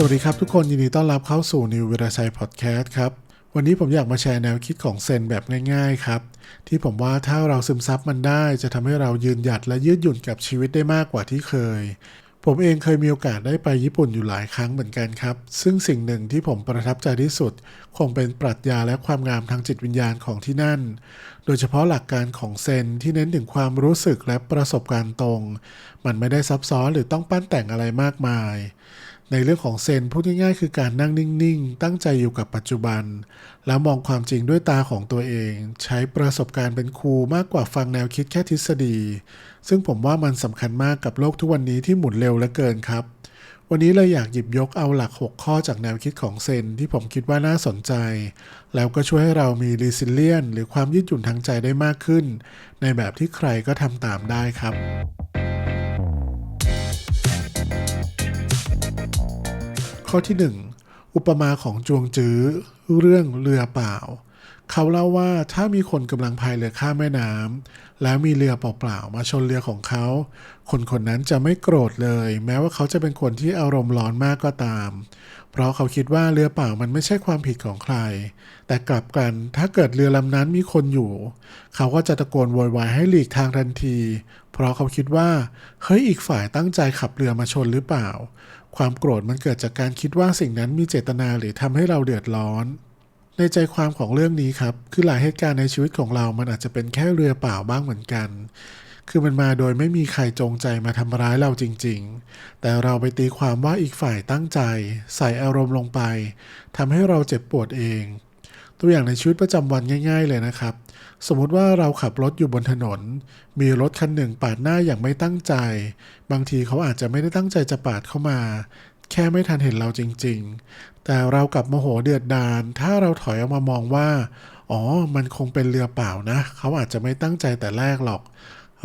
สวัสดีครับทุกคนยินดีต้อนรับเข้าสู่นิววิราชัยพอดแคสต์ครับ วันนี้ผมอยากมาแชร์แนวคิดของเซนแบบง่ายๆครับ ที่ผมว่าถ้าเราซึมซับมันได้จะทำให้เรายืนหยัดและยืดหยุ่นกับชีวิตได้มากกว่าที่เคย ผมเองเคยมีโอกาสได้ไปญี่ปุ่นอยู่หลายครั้งเหมือนกันครับ ซึ่งสิ่งหนึ่งที่ผมประทับใจที่สุด คงเป็นปรัชญาและความงามทางจิตวิญญาณของที่นั่น โดยเฉพาะหลักการของเซนที่เน้นถึงความรู้สึกและประสบการณ์ตรง มันไม่ได้ซับซ้อนหรือต้องปั้นแต่งอะไรมากมาย ในเรื่องของเซนพูดง่ายๆคือการนั่งนิ่งๆ ตั้งใจอยู่กับปัจจุบัน แล้วมองความจริงด้วยตาของตัวเอง ใช้ประสบการณ์เป็นครูมากกว่าฟังแนวคิดแค่ทฤษฎี ซึ่งผมว่ามันสำคัญมากกับโลกทุกวันนี้ที่หมุนเร็วเหลือเกินครับ วันนี้เลยอยากหยิบยกเอาหลัก 6 ข้อจากแนวคิดของเซนที่ผมคิดว่าน่าสนใจ แล้วก็ช่วยให้เรามีรีซิเลียนหรือความยืดหยุ่นทางใจได้มากขึ้น ในแบบที่ใครก็ทำตามได้ครับ ข้อที่ 1 อุปมาของจวงจื้อ เรื่องเรือเปล่า เขาเล่าว่าถ้ามีคนกำลังพายเรือข้ามแม่น้ำแล้วมีเรือเปล่าๆมาชนเรือของเขา คนคนนั้นจะไม่โกรธเลย แม้ว่าเขาจะเป็นคนที่อารมณ์ร้อนมากก็ตาม เพราะเขาคิดว่าเรือเปล่ามันไม่ใช่ความผิดของใคร แต่กลับกันถ้าเกิดเรือลำนั้นมีคนอยู่ เขาก็จะตะโกนโวยวายให้หลีกทางทันที เพราะเขาคิดว่าเฮ้ยอีกฝ่ายตั้งใจขับเรือมาชนหรือเปล่า ความโกรธมันเกิดจากการคิดว่าสิ่งนั้นมีเจตนาหรือทำให้เราเดือดร้อน ในใจความของเรื่องนี้ครับ คือหลายเหตุการณ์ในชีวิตของเรา มันอาจจะเป็นแค่เรือเปล่าบ้างเหมือนกัน คือมันมาโดยไม่มีใครจงใจมาทำร้ายเราจริง ๆ แต่เราไปตีความว่าอีกฝ่ายตั้งใจ ใส่อารมณ์ลงไปทำให้เราเจ็บปวดเอง ตัวอย่างในชีวิตประจำวันง่าย ๆ เลยนะครับ สมมติว่าเราขับรถอยู่บนถนน มีรถคันหนึ่งปาดหน้าอย่างไม่ตั้งใจ บางทีเขาอาจจะไม่ได้ตั้งใจจะปาดเข้ามา แค่ไม่ทันเห็นเราจริง ๆ แต่เรากลับโมโหเดือดดาลถ้าเราถอยออกมามองว่า อ๋อ มันคงเป็นเรือเปล่านะ เขาอาจจะไม่ตั้งใจแต่แรกหรอก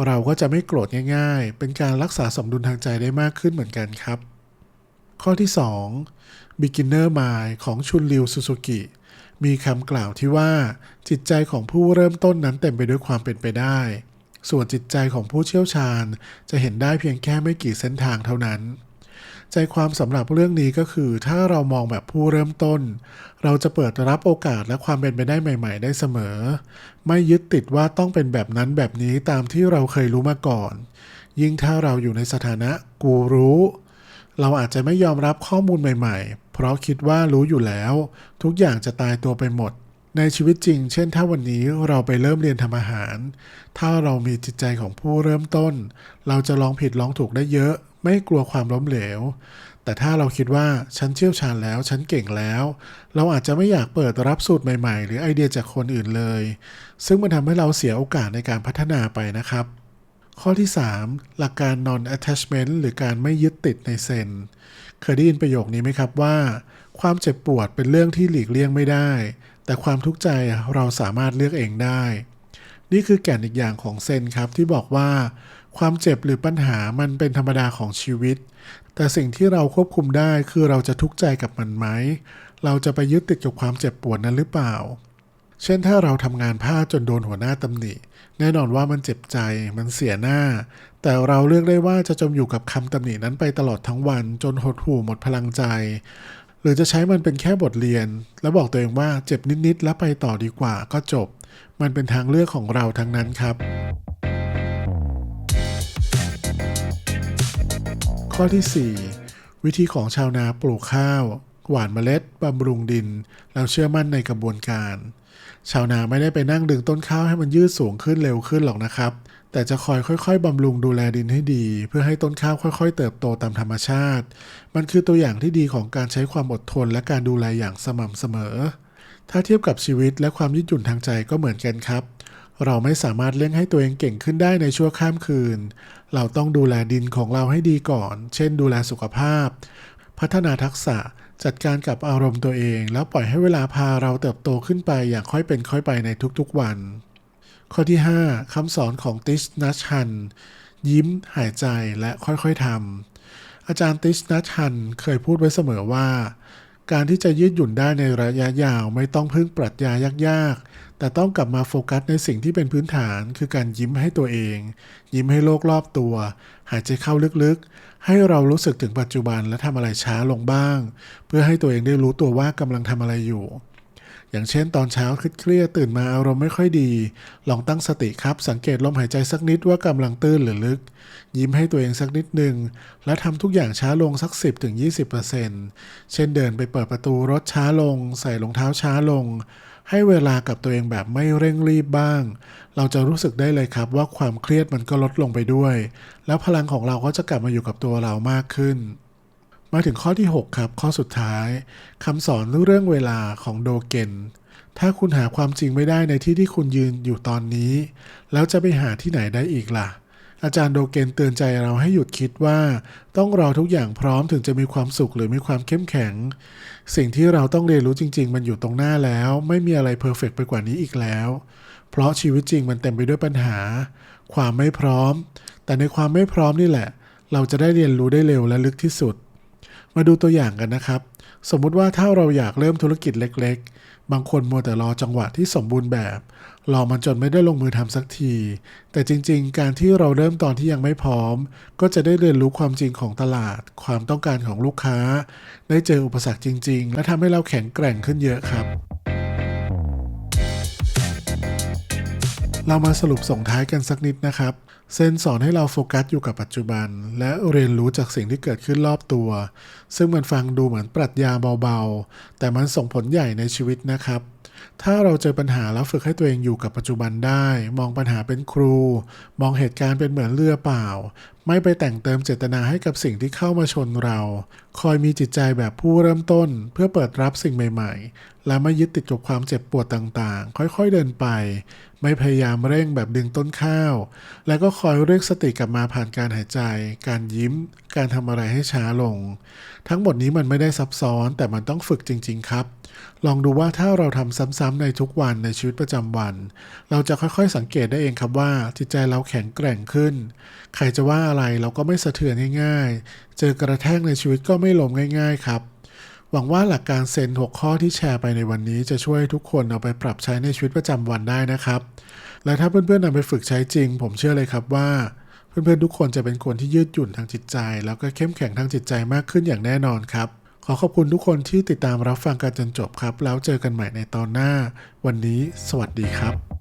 เราก็จะไม่โกรธง่าย ๆ เป็นการรักษาสมดุลทางใจได้มากขึ้นเหมือนกันครับ ข้อที่ 2 Beginner Mind ของชุนริวซูซูกิมีคำกล่าวที่ว่า จิตใจของผู้เริ่มต้นนั้นเต็มไปด้วยความเป็นไปได้ ส่วนจิตใจของผู้เชี่ยวชาญ จะเห็นได้เพียงแค่ไม่กี่เส้นทางเท่านั้น ใจความสำหรับเรื่องนี้ก็คือ ถ้าเรามองแบบผู้เริ่มต้น เราจะเปิดรับโอกาสและความเป็นไปได้ใหม่ ๆ ได้เสมอ ไม่ยึดติดว่าต้องเป็นแบบนั้นแบบนี้ตามที่เราเคยรู้มาก่อน ยิ่งถ้าเราอยู่ในสถานะกูรู้ เราอาจจะไม่ยอมรับข้อมูลใหม่ ๆ เพราะคิดว่ารู้อยู่แล้ว ทุกอย่างจะตายตัวไปหมดในชีวิตจริง เช่น ถ้าวันนี้เราไปเริ่มเรียนทำอาหาร ถ้าเรามีจิตใจของผู้เริ่มต้น เราจะลองผิดลองถูกได้เยอะ ไม่กลัวความล้มเหลว แต่ถ้าเราคิดว่าฉันเชี่ยวชาญแล้ว ฉันเก่งแล้ว เราอาจจะไม่อยากเปิดรับสูตรใหม่ๆ หรือไอเดียจากคนอื่นเลย ซึ่งมันทำให้เราเสียโอกาสในการพัฒนาไปนะครับ ข้อที่ 3 หลักการ non attachment หรือการไม่ยึดติดในเซนเคยได้ยินประโยคนี้ไหมครับว่า ความเจ็บปวดเป็นเรื่องที่หลีกเลี่ยงไม่ได้ แต่ความทุกข์ใจเราสามารถเลือกเองได้ นี่คือแก่นอีกอย่างของเซนครับที่บอกว่า ความเจ็บหรือปัญหามันเป็นธรรมดาของชีวิต แต่สิ่งที่เราควบคุมได้คือเราจะทุกข์ใจกับมันไหม เราจะไปยึดติดกับความเจ็บปวดนั้นหรือเปล่า เช่นถ้าเราทำงานพลาดจนโดนหัวหน้าตำหนิ แน่นอนว่ามันเจ็บใจ มันเสียหน้า แต่เราเลือกได้ว่าจะจมอยู่กับคำตำหนินั้นไปตลอดทั้งวันจนหดหู่หมดพลังใจ หรือจะใช้มันเป็นแค่บทเรียน แล้วบอกตัวเองว่าเจ็บนิดๆแล้วไปต่อดีกว่าก็จบ มันเป็นทางเลือกของเราทั้งนั้นครับ ข้อที่ 4 วิธีของชาวนาปลูกข้าว หว่านเมล็ดบำรุงดิน แล้วเชื่อมั่นในกระบวนการ ชาวนาไม่ได้ไปนั่งดึงต้นข้าวให้มันยืดสูงขึ้นเร็วขึ้นหรอกนะครับ แต่จะคอยค่อย ๆบำรุงดูแลดินให้ดี เพื่อให้ต้นข้าวค่อย ๆ เติบโตตามธรรมชาติ มันคือตัวอย่างที่ดีของการใช้ความอดทนและการดูแลอย่างสม่ำเสมอถ้าเทียบกับชีวิตและความยืดหยุ่นทางใจก็เหมือนกันครับ เราไม่สามารถเลี้ยงให้ตัวเองเก่งขึ้นได้ในชั่วข้ามคืน เราต้องดูแลดินของเราให้ดีก่อน เช่น ดูแลสุขภาพ พัฒนาทักษะจัดการกับอารมณ์ตัวเอง แล้วปล่อยให้เวลาพาเราเติบโตขึ้นไปอย่างค่อยเป็นค่อยไปในทุกๆวัน ข้อที่ 5คำสอนของติชนัชฮัน ยิ้ม หายใจและค่อยๆทำอาจารย์ติชนัชฮันเคยพูดไว้เสมอว่า การที่จะยืดหยุ่นได้ในระยะยาวไม่ต้องพึ่งปรัชญายากๆ แต่ต้องกลับมาโฟกัสในสิ่งที่เป็นพื้นฐาน คือการยิ้มให้ตัวเอง ยิ้มให้โลกรอบตัว หายใจเข้าลึกๆ ให้เรารู้สึกถึงปัจจุบันและทำอะไรช้าลงบ้าง เพื่อให้ตัวเองได้รู้ตัวว่ากำลังทำอะไรอยู่ อย่างเช่นตอนเช้าเครียดตื่นมาอารมณ์ไม่ค่อยดี ลองตั้งสติครับ สังเกตลมหายใจสักนิดว่ากำลังตื้นหรือลึก ยิ้มให้ตัวเองสักนิดหนึ่ง และทำทุกอย่างช้าลงสัก 10-20%เช่นเดินไปเปิดประตูรถช้าลง ใส่รองเท้าช้าลง ให้เวลากับตัวเองแบบไม่เร่งรีบบ้าง เราจะรู้สึกได้เลยครับว่าความเครียดมันก็ลดลงไปด้วย แล้วพลังของเราก็จะกลับมาอยู่กับตัวเรามากขึ้น มาถึงข้อที่ 6 ครับ ข้อสุดท้ายคำสอนเรื่องเวลาของโดเกนถ้าคุณหาความจริงไม่ได้ในที่ที่คุณยืนอยู่ตอนนี้ แล้วจะไปหาที่ไหนได้อีกล่ะ อาจารย์โดเกนเตือนใจเราให้หยุดคิดว่า ต้องรอทุกอย่างพร้อมถึงจะมีความสุขหรือมีความเข้มแข็ง สิ่งที่เราต้องเรียนรู้จริง ๆ มันอยู่ตรงหน้าแล้ว ไม่มีอะไรเพอร์เฟกไปกว่านี้อีกแล้ว เพราะชีวิตจริงมันเต็มไปด้วยปัญหา ความไม่พร้อม แต่ในความไม่พร้อมนี่แหละ เราจะได้เรียนรู้ได้เร็วและลึกที่สุด มาดูตัวอย่างกันนะครับ สมมุติว่าถ้าเราอยากเริ่มธุรกิจเล็ก ๆ บางคนมัวแต่รอจังหวะที่สมบูรณ์แบบรอมันจนไม่ได้ลงมือทำสักที แต่จริง ๆ การที่เราเริ่มตอนที่ยังไม่พร้อม ก็จะได้เรียนรู้ความจริงของตลาด ความต้องการของลูกค้า ได้เจออุปสรรคจริง ๆ และทำให้เราแข็งแกร่งขึ้นเยอะครับเรามาสรุปส่งท้ายกันสักนิดนะครับ เซนสอนให้เราโฟกัสอยู่กับปัจจุบัน และเรียนรู้จากสิ่งที่เกิดขึ้นรอบตัว ซึ่งมันฟังดูเหมือนปรัชญาเบาๆ แต่มันส่งผลใหญ่ในชีวิตนะครับ ถ้าเราเจอปัญหาแล้วฝึกให้ตัวเองอยู่กับปัจจุบันได้ มองปัญหาเป็นครู มองเหตุการณ์เป็นเหมือนเรือเปล่า ไม่ไปแต่งเติมเจตนาให้กับสิ่งที่เข้ามาชนเรา คอยมีจิตใจแบบผู้เริ่มต้น เพื่อเปิดรับสิ่งใหม่ ๆ และไม่ยึดติดกับความเจ็บปวดต่างๆ ค่อยๆเดินไป ไม่พยายามเร่งแบบดึงต้นข้าว แล้วก็คอยเรียกสติกลับมาผ่านการหายใจ การยิ้ม การทำอะไรให้ช้าลง ทั้งหมดนี้มันไม่ได้ซับซ้อนแต่มันต้องฝึกจริง ๆ ครับ ลองดูว่าถ้าเราทำซ้ำๆในทุกวันในชีวิตประจำวัน เราจะค่อยๆสังเกตได้เองครับว่า จิตใจเราแข็งแกร่งขึ้น ใครจะว่าอะไรเราก็ไม่สะเทือนง่ายๆ เจอกระแทกในชีวิตก็ไม่ล้มง่ายๆครับ หวังว่าหลักการเซน6ข้อที่แชร์ไปในวันนี้จะช่วยทุกคนเอาไปปรับใช้ในชีวิตประจำวันได้นะครับ และถ้าเพื่อนๆนำไปฝึกใช้จริง ผมเชื่อเลยครับว่า เพื่อนๆทุกคนจะเป็นคนที่ยืดหยุ่นทางจิตใจ แล้วก็เข้มแข็งทางจิตใจมากขึ้นอย่างแน่นอนครับ ขอขอบคุณทุกคนที่ติดตามรับฟังกันจนจบครับ แล้วเจอกันใหม่ในตอนหน้า วันนี้ สวัสดีครับ